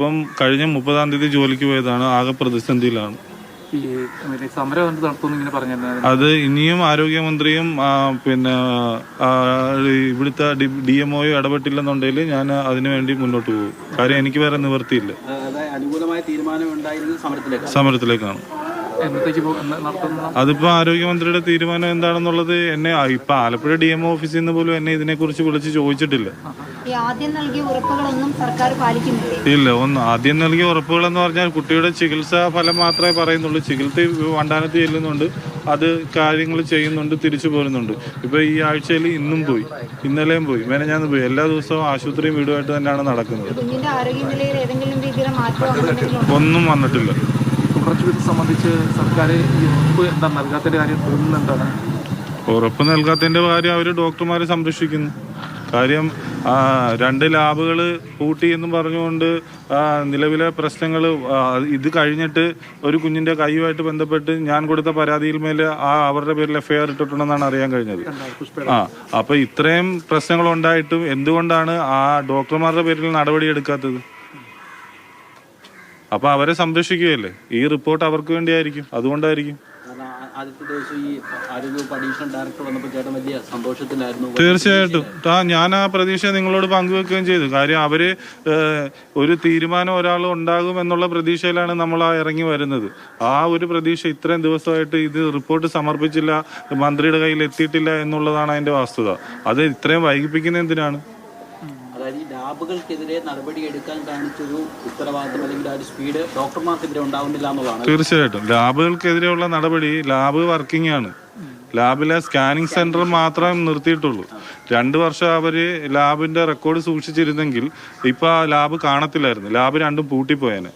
ഇപ്പം കഴിഞ്ഞ മുപ്പതാം തീയതി ജോലിക്ക് പോയതാണ് ആകെ പ്രതിസന്ധിയിലാണ്. അത് ഇനിയും ആരോഗ്യമന്ത്രിയും പിന്നെ ഇവിടുത്തെ ഡി എം ഒയും ഇടപെട്ടില്ലെന്നുണ്ടെങ്കിൽ ഞാൻ അതിനുവേണ്ടി മുന്നോട്ട് പോകും. കാര്യം എനിക്ക് വേറെ ഉണ്ടായിരുന്നത് സമരത്തിലേക്കാണ്. അതിപ്പോ ആരോഗ്യമന്ത്രിയുടെ തീരുമാനം എന്താണെന്നുള്ളത് എന്നെ ഇപ്പൊ ആലപ്പുഴ ഡി എം ഓഫീസിൽ നിന്ന് പോലും എന്നെ ഇതിനെ കുറിച്ച് വിളിച്ച് ചോദിച്ചിട്ടില്ല. ഈ ആദ്യം നൽകിയ ഉറപ്പുകളൊന്നും സർക്കാർ പാലിക്കുന്നില്ലേ? ഇല്ല ഒന്ന് ആദ്യം നൽകിയ ഉറപ്പുകൾ എന്ന് പറഞ്ഞാൽ കുട്ടിയുടെ ചികിത്സാ ഫലം മാത്രമേ പറയുന്നുള്ളൂ. ചികിത്സ വണ്ടാനത്ത് ചെല്ലുന്നുണ്ട് അത് കാര്യങ്ങൾ ചെയ്യുന്നുണ്ട് തിരിച്ചു പോരുന്നുണ്ട്. ഇപ്പൊ ഈ ആഴ്ചയിൽ ഇന്നും പോയി ഇന്നലെയും പോയി മെനഞ്ഞാന്ന് പോയി. എല്ലാ ദിവസവും ആശുപത്രിയും വീടുമായിട്ട് തന്നെയാണ് നടക്കുന്നത്. ഒന്നും വന്നിട്ടില്ല. തുടർച്ച സംബന്ധിച്ച് സർക്കാർ ഉറപ്പ് എന്താ നൽകാത്തതിന്റെ കാര്യം തോന്നുന്നത് എന്താണ്? ഉറപ്പ് നൽകാത്തതിന്റെ കാര്യം അവർ ഡോക്ടർമാരെ സംരക്ഷിക്കുന്നു. കാര്യം രണ്ട് ലാബുകൾ കൂട്ടി എന്നും പറഞ്ഞുകൊണ്ട് നിലവിലെ പ്രശ്നങ്ങൾ ഇത് കഴിഞ്ഞിട്ട് ഒരു കുഞ്ഞിന്റെ കൈയുമായിട്ട് ബന്ധപ്പെട്ട് ഞാൻ കൊടുത്ത പരാതിയിൽ മേലെ ആ അവരുടെ പേരിൽ എഫ്ഐആർ ഇട്ടിട്ടുണ്ടെന്നാണ് അറിയാൻ കഴിഞ്ഞത്. ആ അപ്പോൾ ഇത്രയും പ്രശ്നങ്ങളുണ്ടായിട്ടും എന്തുകൊണ്ടാണ് ആ ഡോക്ടർമാരുടെ പേരിൽ നടപടി എടുക്കാത്തത്? അപ്പൊ അവരെ സംരക്ഷിക്കുകയല്ലേ? ഈ റിപ്പോർട്ട് അവർക്ക് വേണ്ടിയായിരിക്കും. അതുകൊണ്ടായിരിക്കും. തീർച്ചയായിട്ടും. ആ ഞാൻ ആ പ്രതീക്ഷ നിങ്ങളോട് പങ്കുവെക്കുകയും ചെയ്തു. കാര്യം അവർ ഒരു തീരുമാനം ഒരാൾ ഉണ്ടാകും എന്നുള്ള പ്രതീക്ഷയിലാണ് നമ്മൾ ആ ഇറങ്ങി വരുന്നത്. ആ ഒരു പ്രതീക്ഷ ഇത്രയും ദിവസമായിട്ട് ഇത് റിപ്പോർട്ട് സമർപ്പിച്ചില്ല മന്ത്രിയുടെ കയ്യിൽ എത്തിയിട്ടില്ല എന്നുള്ളതാണ് അതിന്റെ വാസ്തുത. അത് ഇത്രയും വൈകിപ്പിക്കുന്ന എന്തിനാണ്? ലാബുകൾക്കെതിരെ നടപടി എടുക്കാൻ കാണിച്ചൊരു ഉത്തരവാദിത്തം അല്ലെങ്കിൽ ആ ഒരു സ്പീഡ് ഡോക്ടർമാർക്കെതിരെ ഉണ്ടാവുന്നില്ല എന്നുള്ളതാണ്. തീർച്ചയായിട്ടും. ലാബുകൾക്കെതിരെയുള്ള നടപടി ലാബ് വർക്കിംഗ് ആണ് ലാബിലെ സ്കാനിങ് സെന്റർ മാത്രം നിർത്തിയിട്ടുള്ളൂ. രണ്ട് വർഷം അവർ ലാബിന്റെ റെക്കോർഡ് സൂക്ഷിച്ചിരുന്നെങ്കിൽ ഇപ്പൊ ആ ലാബ് കാണത്തില്ലായിരുന്നു. ലാബ് രണ്ടും പൂട്ടിപ്പോയേനെ.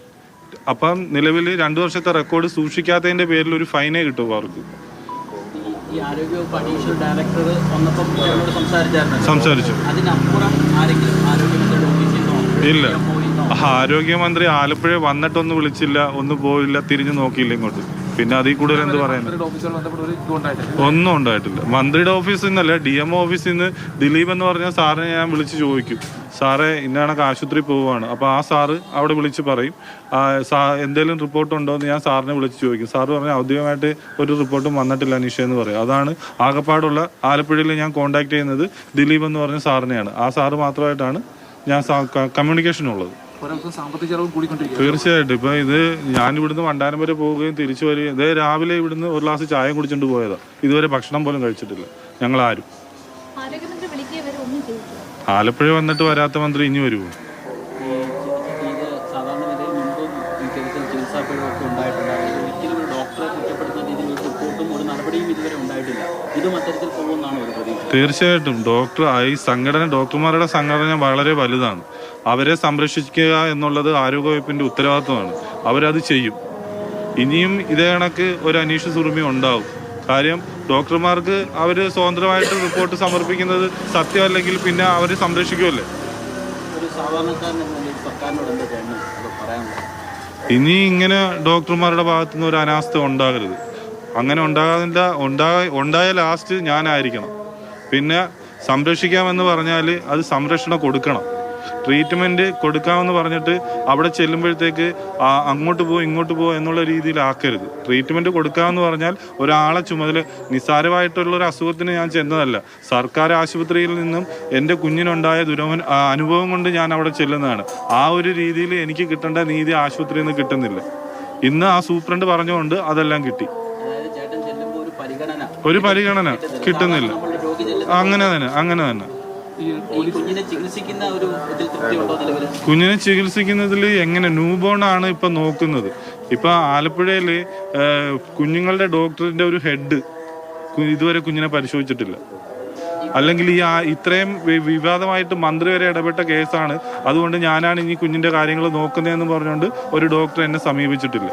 അപ്പം നിലവിൽ രണ്ട് വർഷത്തെ റെക്കോർഡ് സൂക്ഷിക്കാത്തതിന്റെ പേരിൽ ഒരു ഫൈനേ കിട്ടും അവർക്ക്. ഈ- ഈ ആരോഗ്യവകുപ്പ് അഡീഷണൽ ഡയറക്ടർ വന്നപ്പോൾ ചേട്ടനോട് സംസാരിച്ചായിരുന്നു സംസാരിച്ചു. അതിനപ്പുറം ആരെങ്കിലും ഇല്ല. ആരോഗ്യമന്ത്രി ആലപ്പുഴ വന്നിട്ടൊന്നും വിളിച്ചില്ല ഒന്നും പോയില്ല തിരിഞ്ഞു നോക്കിയില്ല ഇങ്ങോട്ട്. പിന്നെ അതിൽ കൂടുതൽ എന്ത് പറയാൻ ഒന്നും ഉണ്ടായിട്ടില്ല. മന്ത്രിയുടെ ഓഫീസിൽ നിന്നല്ല ഡി എം ഓഫീസിൽ നിന്ന് ദിലീപ് എന്ന് പറഞ്ഞ സാറിനെ ഞാൻ വിളിച്ച് ചോദിക്കും. സാറേ ഇന്നാണൊക്കെ ആശുപത്രി പോവുകയാണ് അപ്പോൾ ആ സാറ് അവിടെ വിളിച്ച് പറയും എന്തെങ്കിലും റിപ്പോർട്ട് ഉണ്ടോ എന്ന് ഞാൻ സാറിനെ വിളിച്ച് ചോദിക്കും. സാറ് പറഞ്ഞാൽ ഔദ്യോഗികമായിട്ട് ഒരു റിപ്പോർട്ടും വന്നിട്ടില്ല അനീഷ എന്ന് പറയും. അതാണ് ആകപ്പാടുള്ള ആലപ്പുഴയിൽ ഞാൻ കോൺടാക്ട് ചെയ്യുന്നത് ദിലീപ് എന്ന് പറഞ്ഞ സാറിനെയാണ്. ആ സാറ് മാത്രമായിട്ടാണ് ഞാൻ കൂടിക്കൊണ്ടിരിക്കുക തീർച്ചയായിട്ടും. ഇപ്പൊ ഇത് ഞാൻ ഇവിടുന്ന് വണ്ടാനം വരെ പോവുകയും തിരിച്ചു വരികയും ഇതേ രാവിലെ ഇവിടുന്ന് ഒരു ഗ്ലാസ് ചായ കുടിച്ചിട്ട് പോയതാ. ഇതുവരെ ഭക്ഷണം പോലും കഴിച്ചിട്ടില്ല. ഞങ്ങൾ ആരും ആലപ്പുഴ വന്നിട്ട് വരാത്ത മന്ത്രി ഇനി വരുമോ ഈ ഇത് അത്തരത്തിൽ പോകുമെന്നാണ് ഒരു തീർച്ചയായിട്ടും ഡോക്ടർ ഈ സംഘടന ഡോക്ടർമാരുടെ സംഘടന വളരെ വലുതാണ്. അവരെ സംരക്ഷിക്കുക എന്നുള്ളത് ആരോഗ്യവകുപ്പിന്റെ ഉത്തരവാദിത്വമാണ്. അവരത് ചെയ്യും. ഇനിയും ഇതേ കണക്ക് ഒരു അനീഷ് സുറുമി ഉണ്ടാവും. കാര്യം ഡോക്ടർമാർക്ക് അവർ സ്വതന്ത്രമായിട്ട് റിപ്പോർട്ട് സമർപ്പിക്കുന്നത് സത്യമല്ലെങ്കിൽ പിന്നെ അവർ സംരക്ഷിക്കുമല്ലേ ഇനി ഇങ്ങനെ ഡോക്ടർമാരുടെ ഭാഗത്തുനിന്ന് ഒരു അനാസ്ഥ ഉണ്ടാകരുത്. അങ്ങനെ ഉണ്ടാകാതിന്റെ ഉണ്ടാ ഉണ്ടായ ലാസ്റ്റ് ഞാനായിരിക്കണം. പിന്നെ സംരക്ഷിക്കാമെന്ന് പറഞ്ഞാൽ അത് സംരക്ഷണം കൊടുക്കണം. ട്രീറ്റ്മെന്റ് കൊടുക്കാമെന്ന് പറഞ്ഞിട്ട് അവിടെ ചെല്ലുമ്പോഴത്തേക്ക് അങ്ങോട്ട് പോകും ഇങ്ങോട്ട് പോകും എന്നുള്ള രീതിയിലാക്കരുത്. ട്രീറ്റ്മെന്റ് കൊടുക്കാമെന്ന് പറഞ്ഞാൽ ഒരാളെ ചുമതല നിസ്സാരമായിട്ടുള്ള ഒരു അസുഖത്തിന് ഞാൻ ചെന്നതല്ല. സർക്കാർ ആശുപത്രിയിൽ നിന്നും എന്റെ കുഞ്ഞിനുണ്ടായ ദുരവൻ അനുഭവം കൊണ്ട് ഞാൻ അവിടെ ചെല്ലുന്നതാണ്. ആ ഒരു രീതിയിൽ എനിക്ക് കിട്ടേണ്ട നീതി ആശുപത്രിയിൽ നിന്ന് കിട്ടുന്നില്ല. ഇന്ന് ആ സൂപ്രണ്ട് പറഞ്ഞുകൊണ്ട് അതെല്ലാം കിട്ടി. ഒരു പരിഗണന കിട്ടുന്നില്ല. അങ്ങനെ തന്നെ അങ്ങനെ തന്നെ. കുഞ്ഞിനെ ചികിത്സിക്കുന്നതിൽ എങ്ങനെ ന്യൂബോൺ ആണ് ഇപ്പൊ നോക്കുന്നത്? ഇപ്പൊ ആലപ്പുഴയിൽ കുഞ്ഞുങ്ങളുടെ ഡോക്ടറിന്റെ ഒരു ഹെഡ് ഇതുവരെ കുഞ്ഞിനെ പരിശോധിച്ചിട്ടില്ല. അല്ലെങ്കിൽ ഈ ഇത്രയും വിവാദമായിട്ട് മന്ത്രി വരെ ഇടപെട്ട കേസാണ്. അതുകൊണ്ട് ഞാനാണ് ഇനി കുഞ്ഞിന്റെ കാര്യങ്ങൾ നോക്കുന്നതെന്ന് പറഞ്ഞുകൊണ്ട് ഒരു ഡോക്ടർ എന്നെ സമീപിച്ചിട്ടില്ല.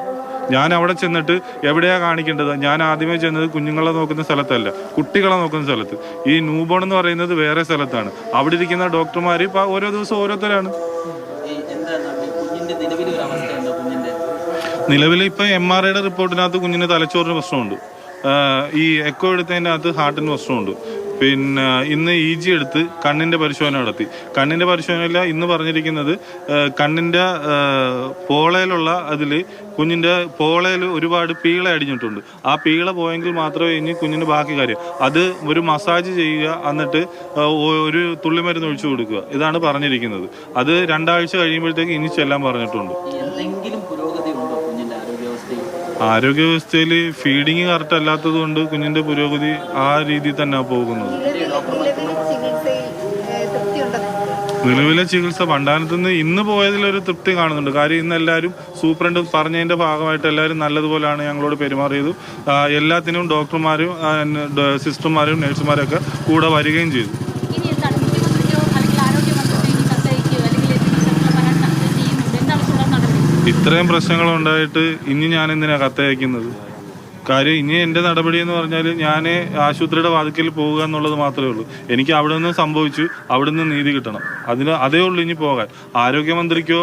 ഞാൻ അവിടെ ചെന്നിട്ട് എവിടെയാണ് കാണിക്കേണ്ടത്? ഞാൻ ആദ്യമേ ചെന്നത് കുഞ്ഞുങ്ങളെ നോക്കുന്ന സ്ഥലത്തല്ല കുട്ടികളെ നോക്കുന്ന സ്ഥലത്ത്. ഈ ന്യൂബോൺ എന്ന് പറയുന്നത് വേറെ സ്ഥലത്താണ്. അവിടെ ഇരിക്കുന്ന ഡോക്ടർമാർ ഇപ്പൊ ഓരോ ദിവസം ഓരോരുത്തരാണ്. നിലവിൽ ഇപ്പൊ എം ആർ ഐയുടെ റിപ്പോർട്ടിനകത്ത് കുഞ്ഞിന് തലച്ചോറിന് പ്രശ്നമുണ്ട്. ഈ എക്കോ എടുത്തതിന്റെ അകത്ത് ഹാർട്ടിന് പ്രശ്നമുണ്ട്. പിന്നെ ഇന്ന് ഇ ജി എടുത്ത് കണ്ണിന്റെ പരിശോധന നടത്തി. കണ്ണിന്റെ പരിശോധനയില്ല ഇന്ന് പറഞ്ഞിരിക്കുന്നത് കണ്ണിന്റെ പോളയിലുള്ള അതിൽ കുഞ്ഞിന്റെ പോളയിൽ ഒരുപാട് പീള അടിഞ്ഞിട്ടുണ്ട്. ആ പീള പോയെങ്കിൽ മാത്രമേ ഇനി കുഞ്ഞിന് ബാക്കി കാര്യം. അത് ഒരു മസാജ് ചെയ്യുക എന്നിട്ട് ഒരു തുള്ളിമരുന്ന് ഒഴിച്ചു കൊടുക്കുക. ഇതാണ് പറഞ്ഞിരിക്കുന്നത്. അത് രണ്ടാഴ്ച കഴിയുമ്പോഴത്തേക്ക് ഇനി ചെല്ലാൻ പറഞ്ഞിട്ടുണ്ട്. ആരോഗ്യവ്യവസ്ഥയിൽ ഫീഡിങ് കറക്റ്റ് അല്ലാത്തത് കൊണ്ട് കുഞ്ഞിന്റെ പുരോഗതി ആ രീതിയിൽ തന്നെ പോകുന്നത്. നിലവിലെ ചികിത്സ പണ്ടാനത്ത് നിന്ന് ഇന്ന് പോയതിൽ ഒരു തൃപ്തി കാണുന്നുണ്ട്. കാര്യം ഇന്ന് എല്ലാവരും സൂപ്രണ്ട് പറഞ്ഞതിന്റെ ഭാഗമായിട്ട് എല്ലാവരും നല്ലതുപോലെയാണ് ഞങ്ങളോട് പെരുമാറിയത്. എല്ലാത്തിനും ഡോക്ടർമാരും സിസ്റ്റർമാരും നഴ്സുമാരും ഒക്കെ കൂടെ വരികയും ചെയ്തു ഇനി എന്താണ് മുഖ്യമന്ത്രിക്കോ അല്ലെങ്കിൽ ആരോഗ്യമന്ത്രിക്കോ ഇനി കത്തയക്കുകയോ അല്ലെങ്കിൽ എന്തെങ്കിലും തരത്തിലുള്ള പരാതി നടത്തുകയോ ചെയ്യുന്നുണ്ട് എന്താണ് തുടർ നടപടി ഇത്രയും പ്രശ്നങ്ങളുണ്ടായിട്ട് ഇനി ഞാൻ എന്തിനാ കത്തയക്കുന്നത് കാര്യം ഇനി എന്റെ നടപടി എന്ന് പറഞ്ഞാൽ ഞാൻ ആശുപത്രിയുടെ വാതിക്കൽ പോവുക എന്നുള്ളത് മാത്രമേ ഉള്ളൂ. എനിക്ക് അവിടെ നിന്ന് സംഭവിച്ചു അവിടെ നിന്ന് നീതി കിട്ടണം. അതിന് അതേ ഉള്ളൂ ഇനി പോകാൻ. ആരോഗ്യമന്ത്രിക്കോ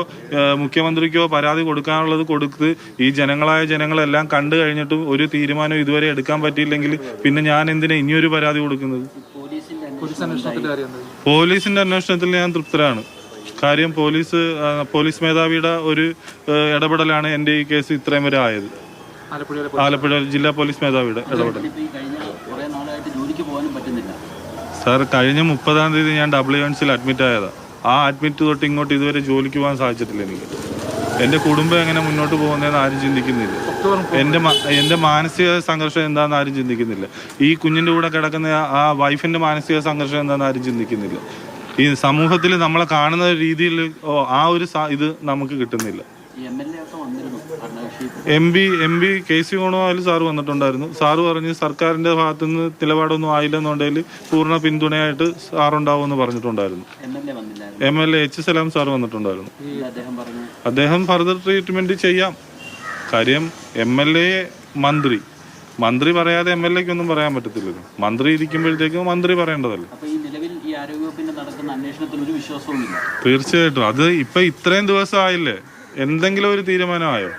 മുഖ്യമന്ത്രിക്കോ പരാതി കൊടുക്കാനുള്ളത് കൊടുത്ത് ഈ ജനങ്ങളായ ജനങ്ങളെല്ലാം കണ്ടു കഴിഞ്ഞിട്ടും ഒരു തീരുമാനം ഇതുവരെ എടുക്കാൻ പറ്റിയില്ലെങ്കിൽ പിന്നെ ഞാൻ എന്തിനാ ഇനിയൊരു പരാതി കൊടുക്കുന്നത്? പോലീസിന്റെ അന്വേഷണത്തിൽ ഞാൻ തൃപ്തരാണ്. കാര്യം പോലീസ് പോലീസ് മേധാവിയുടെ ഒരു ഇടപെടലാണ് എന്റെ ഈ കേസ് ഇത്രയും വരെ ആയത്. ആലപ്പുഴ ജില്ലാ പോലീസ് മേധാവിയുടെ ഇടപെടൽ. സാർ കഴിഞ്ഞ മുപ്പതാം തീയതി ഞാൻ ഡബ്ല്യു എൻസിൽ അഡ്മിറ്റ് ആയതാ. ആ അഡ്മിറ്റ് തൊട്ട് ഇങ്ങോട്ട് ഇതുവരെ ജോലിക്ക് പോകാൻ സാധിച്ചിട്ടില്ല എനിക്ക്. എന്റെ കുടുംബം എങ്ങനെ മുന്നോട്ട് പോകുന്നതെന്ന് ആരും ചിന്തിക്കുന്നില്ല. എന്റെ എന്റെ മാനസിക സംഘർഷം എന്താണെന്ന് ആരും ചിന്തിക്കുന്നില്ല. ഈ കുഞ്ഞിന്റെ കൂടെ കിടക്കുന്ന ആ- ആ വൈഫിന്റെ മാനസിക സംഘർഷം എന്താണെന്ന് ആരും ചിന്തിക്കുന്നില്ല. ഈ സമൂഹത്തിൽ നമ്മളെ കാണുന്ന രീതിയിൽ ഓ, ആ ഒരു ഇത് നമുക്ക് കിട്ടുന്നില്ല. M P M P K C Venugopal sir വന്നിട്ടുണ്ടായിരുന്നു. സാറ് പറഞ്ഞ് സർക്കാരിന്റെ ഭാഗത്തുനിന്ന് നിലപാടൊന്നും ആയില്ലെന്നുണ്ടെങ്കിൽ പൂർണ പിന്തുണയായിട്ട് സാറുണ്ടാവുമെന്ന് പറഞ്ഞിട്ടുണ്ടായിരുന്നു. M L A H Salam sir വന്നിട്ടുണ്ടായിരുന്നു. അദ്ദേഹം ഫർദർ ട്രീറ്റ്മെന്റ് ചെയ്യാം. കാര്യം എം എൽ എ മന്ത്രി. മന്ത്രി പറയാതെ എം എൽ എക്ക് ഒന്നും പറയാൻ പറ്റത്തില്ലല്ലോ. മന്ത്രി ഇരിക്കുമ്പോഴത്തേക്കും മന്ത്രി പറയേണ്ടതല്ലേ അപ്പൊ ഈ നിലവിൽ ഈ ആരോഗ്യവകുപ്പിന്റെ നടക്കുന്ന അന്വേഷണത്തിൽ ഒരു വിശ്വാസവുമില്ല. തീർച്ചയായിട്ടും. അത് ഇപ്പൊ ഇത്രയും ദിവസം ആയില്ലേ? എന്തെങ്കിലും ഒരു തീരുമാനമായോ?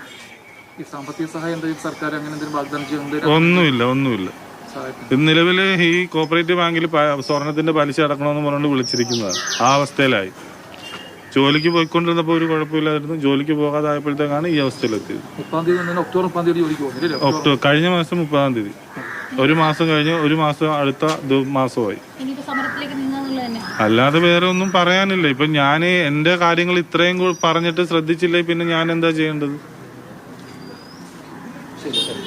ഈ സാമ്പത്തിക സഹായം എന്തെങ്കിലും സർക്കാർ അങ്ങനെ എന്തെങ്കിലും വാഗ്ദാനം ചെയ്യുന്നുണ്ട് ഒന്നുമില്ല ഒന്നുമില്ല. ഇത് നിലവിൽ ഈ കോപ്പറേറ്റീവ് ബാങ്കിൽ സ്വർണത്തിന്റെ പലിശ അടക്കണമെന്ന് പറഞ്ഞുകൊണ്ട് വിളിച്ചിരിക്കുന്നതാണ് ആ അവസ്ഥയിലായി. ജോലിക്ക് പോയിക്കൊണ്ടിരുന്നപ്പോൾ ഒരു കുഴപ്പമില്ലായിരുന്നു. ജോലിക്ക് പോകാതായപ്പോഴത്തേക്കാണ് ഈ അവസ്ഥയിലെത്തിയത്. മുപ്പാം തീയതി ഒക്ടോബർ മുപ്പാം തീയതി ജോലിക്ക് പോകുന്നില്ലേ ഒക്ടോബർ കഴിഞ്ഞ മാസം മുപ്പതാം തീയതി. ഒരു മാസം കഴിഞ്ഞ് ഒരു മാസം അടുത്ത മാസമായി. അല്ലാതെ വേറെ ഒന്നും പറയാനില്ല. ഇപ്പൊ ഞാൻ എന്റെ കാര്യങ്ങൾ ഇത്രയും പറഞ്ഞിട്ട് ശ്രദ്ധിച്ചില്ലേ പിന്നെ ഞാൻ എന്താ ചെയ്യേണ്ടത്? ശരി ശരി.